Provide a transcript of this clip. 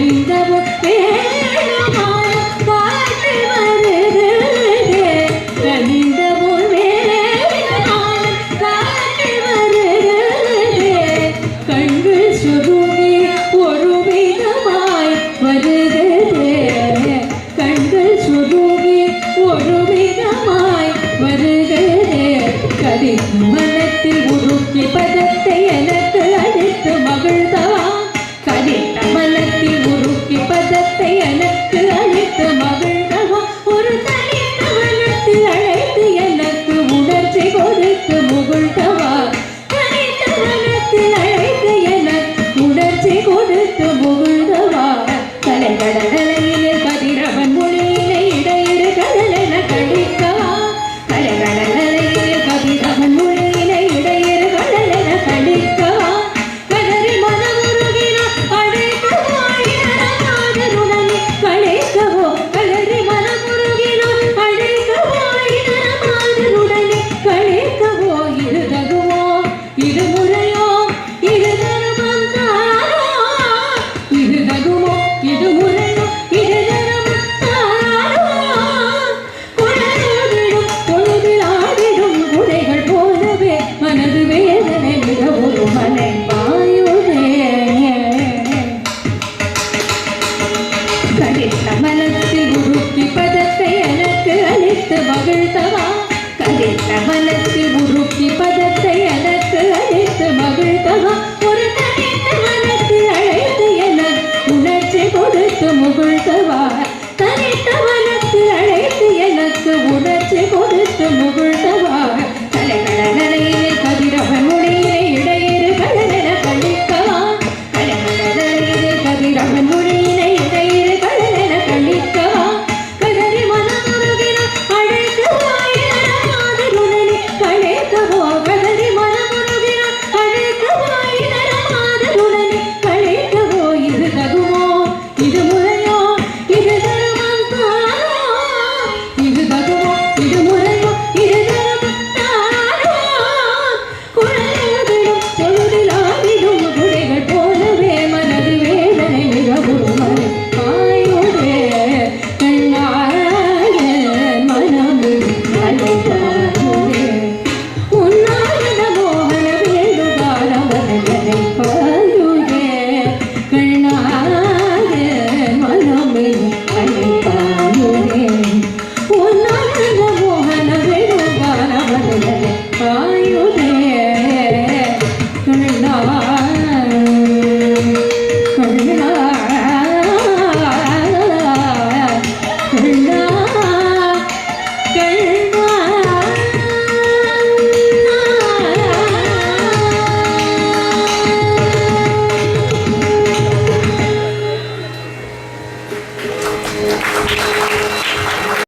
বৃন্দাবন முகிழ்த்தவா தனித்த மனத்தில் அழைத்து எனக்கு உணர்ச்சி கொடுத்து முகிழ்த்தவா